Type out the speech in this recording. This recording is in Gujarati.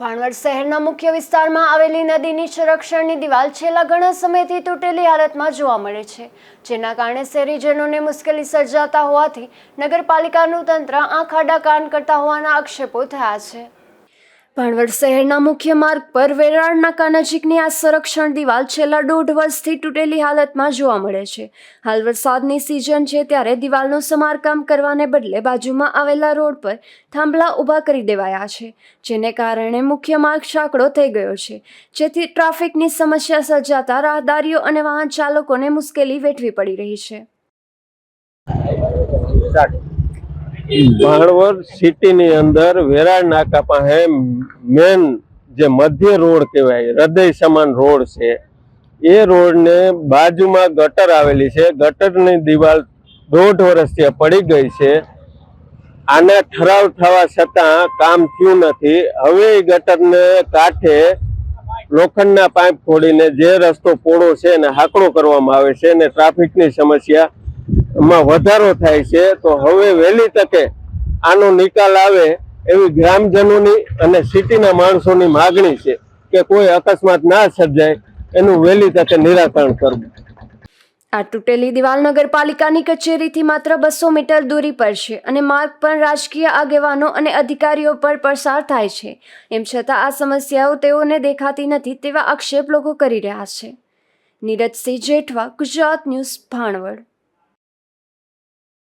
ભાણવડ શહેરના મુખ્ય વિસ્તારમાં આવેલી નદીની સંરક્ષણની દિવાલ છેલ્લા ઘણા સમયથી તૂટેલી હાલતમાં જોવા મળે છે, જેના કારણે શહેરીજનોને મુશ્કેલી સર્જાતા હોવાથી નગરપાલિકાનું તંત્ર આંખ આડા કાન કરતા હોવાના આક્ષેપો થયા છે. ભાણવડ શહેરના મુખ્ય માર્ગ પર વેરાળ નાકા નજીકની આ સંરક્ષણ દિવાલ છેલ્લા દોઢ વર્ષથી તૂટેલી હાલતમાં જોવા મળે છે. હાલ વરસાદની સિઝન છે ત્યારે દિવાલનું સમારકામ કરવાને બદલે બાજુમાં આવેલા રોડ પર થાંભલા ઊભા કરી દેવાયા છે, જેને કારણે મુખ્ય માર્ગ સાંકડો થઈ ગયો છે. જેથી ટ્રાફિકની સમસ્યા સર્જાતા રાહદારીઓ અને વાહન ચાલકોને મુશ્કેલી વેઠવી પડી રહી છે. ભાણવડ સિટીની અંદર વેરાળ નાકા પાસે મેન જે મધ્ય રોડ કહેવાય, હૃદય સમાન રોડ છે. એ રોડને બાજુમાં ગટર આવેલી છે. ગટરની દિવાલ દોઢ વર્ષથી પડી ગઈ છે. આને ઠરાવ થવા છતાં કામ થયું નથી. હવે એ ગટરને કાંઠે લોખંડના પાઇપ ફોડીને જે રસ્તો પોળો છે એને હાકડો કરવામાં આવે છે અને ટ્રાફિકની સમસ્યા માં વધારો થાય છે, તો હવે વહેલી તકે આનો નિકાલ આવે એવી ગ્રામજનોની અને સિટીના માણસોની માગણી છે કે કોઈ અકસ્માત ના સર્જાય, એનું વહેલી તકે નિરાકરણ કરવું. આ તૂટેલી દિવાલ નગરપાલિકાની કચેરીથી માત્ર બસો મીટર દૂરી પર છે અને માર્ગ પણ રાજકીય આગેવાનો અને અધિકારીઓ પર પસાર થાય છે. એમ છતાં આ સમસ્યાઓ તેઓને દેખાતી નથી તેવા આક્ષેપ લોકો કરી રહ્યા છે. નીરજસિંહ જેઠવા, ગુજરાત ન્યૂઝ, ભાણવડ.